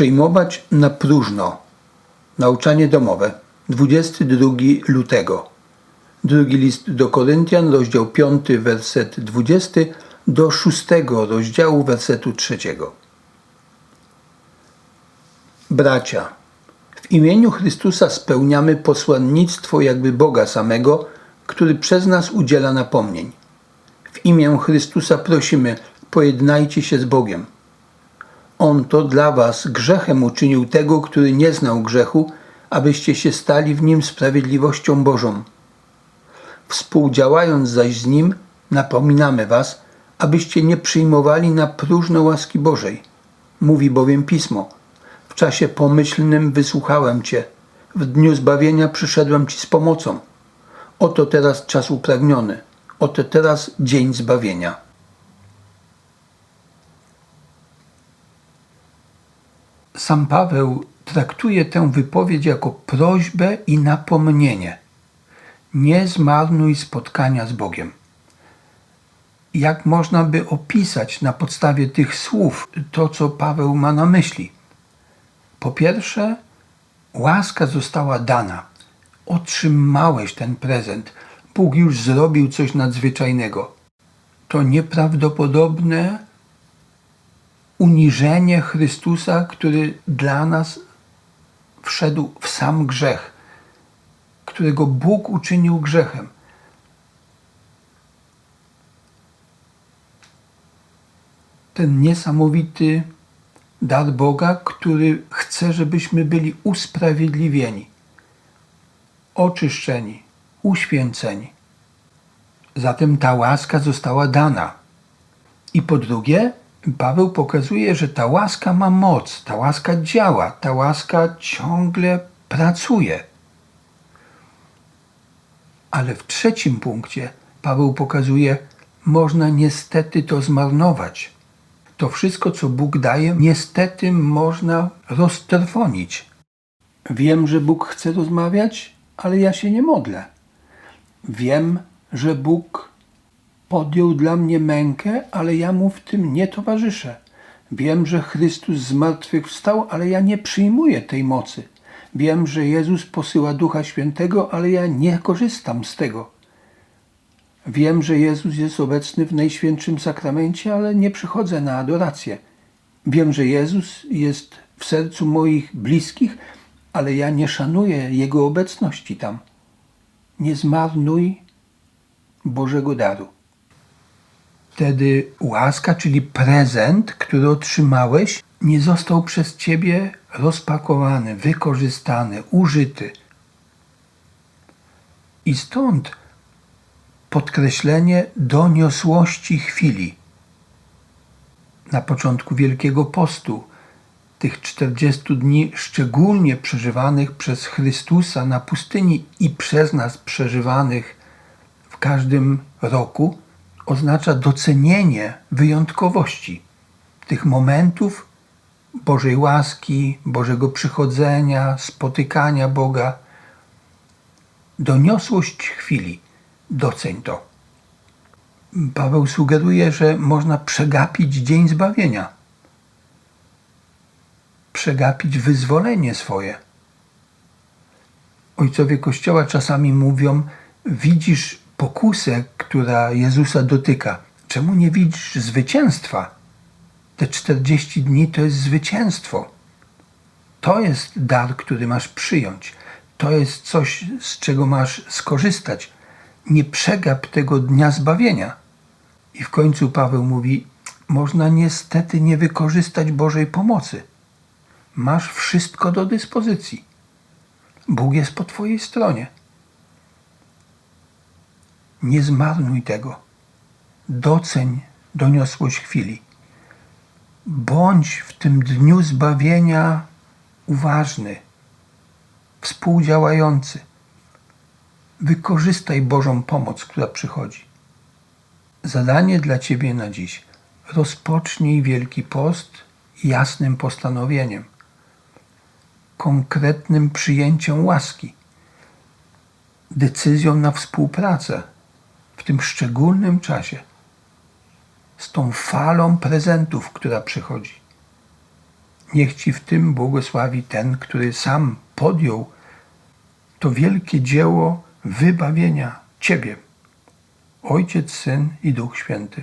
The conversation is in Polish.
przyjmować na próżno. Nauczanie domowe. 22 lutego. Drugi list do Koryntian, rozdział 5, werset 20 do 6 rozdziału wersetu 3. Bracia, w imieniu Chrystusa spełniamy posłannictwo jakby Boga samego, który przez nas udziela napomnień. W imię Chrystusa prosimy, pojednajcie się z Bogiem. On to dla was grzechem uczynił tego, który nie znał grzechu, abyście się stali w nim sprawiedliwością Bożą. Współdziałając zaś z nim, napominamy was, abyście nie przyjmowali na próżno łaski Bożej. Mówi bowiem Pismo: W czasie pomyślnym wysłuchałem Cię, w dniu zbawienia przyszedłem Ci z pomocą. Oto teraz czas upragniony, oto teraz dzień zbawienia. Sam Paweł traktuje tę wypowiedź jako prośbę i napomnienie. Nie zmarnuj spotkania z Bogiem. Jak można by opisać na podstawie tych słów to, co Paweł ma na myśli? Po pierwsze, łaska została dana. Otrzymałeś ten prezent. Bóg już zrobił coś nadzwyczajnego. To nieprawdopodobne uniżenie Chrystusa, który dla nas wszedł w sam grzech, którego Bóg uczynił grzechem. Ten niesamowity dar Boga, który chce, żebyśmy byli usprawiedliwieni, oczyszczeni, uświęceni. Zatem ta łaska została dana. I po drugie, Paweł pokazuje, że ta łaska ma moc, ta łaska działa, ta łaska ciągle pracuje. Ale w trzecim punkcie Paweł pokazuje, można niestety to zmarnować. To wszystko, co Bóg daje, niestety można roztrwonić. Wiem, że Bóg chce rozmawiać, ale ja się nie modlę. Wiem, że Bóg podjął dla mnie mękę, ale ja mu w tym nie towarzyszę. Wiem, że Chrystus z martwych wstał, ale ja nie przyjmuję tej mocy. Wiem, że Jezus posyła Ducha Świętego, ale ja nie korzystam z tego. Wiem, że Jezus jest obecny w Najświętszym Sakramencie, ale nie przychodzę na adorację. Wiem, że Jezus jest w sercu moich bliskich, ale ja nie szanuję Jego obecności tam. Nie zmarnuj Bożego daru. Wtedy łaska, czyli prezent, który otrzymałeś, nie został przez ciebie rozpakowany, wykorzystany, użyty. I stąd podkreślenie doniosłości chwili. Na początku Wielkiego Postu, tych 40 dni szczególnie przeżywanych przez Chrystusa na pustyni i przez nas przeżywanych w każdym roku, oznacza docenienie wyjątkowości tych momentów Bożej łaski, Bożego przychodzenia, spotykania Boga. Doniosłość chwili, doceń to. Paweł sugeruje, że można przegapić dzień zbawienia, przegapić wyzwolenie swoje. Ojcowie Kościoła czasami mówią: Widzisz pokusę, która Jezusa dotyka. Czemu nie widzisz zwycięstwa? Te 40 dni to jest zwycięstwo. To jest dar, który masz przyjąć. To jest coś, z czego masz skorzystać. Nie przegap tego dnia zbawienia. I w końcu Paweł mówi: Można niestety nie wykorzystać Bożej pomocy. Masz wszystko do dyspozycji. Bóg jest po Twojej stronie. Nie zmarnuj tego. Doceń doniosłość chwili. Bądź w tym dniu zbawienia uważny, współdziałający. Wykorzystaj Bożą pomoc, która przychodzi. Zadanie dla Ciebie na dziś. Rozpocznij Wielki Post jasnym postanowieniem, konkretnym przyjęciem łaski, decyzją na współpracę w tym szczególnym czasie z tą falą prezentów, która przychodzi. Niech Ci w tym błogosławi ten, który sam podjął to wielkie dzieło wybawienia Ciebie. Ojciec, Syn i Duch Święty.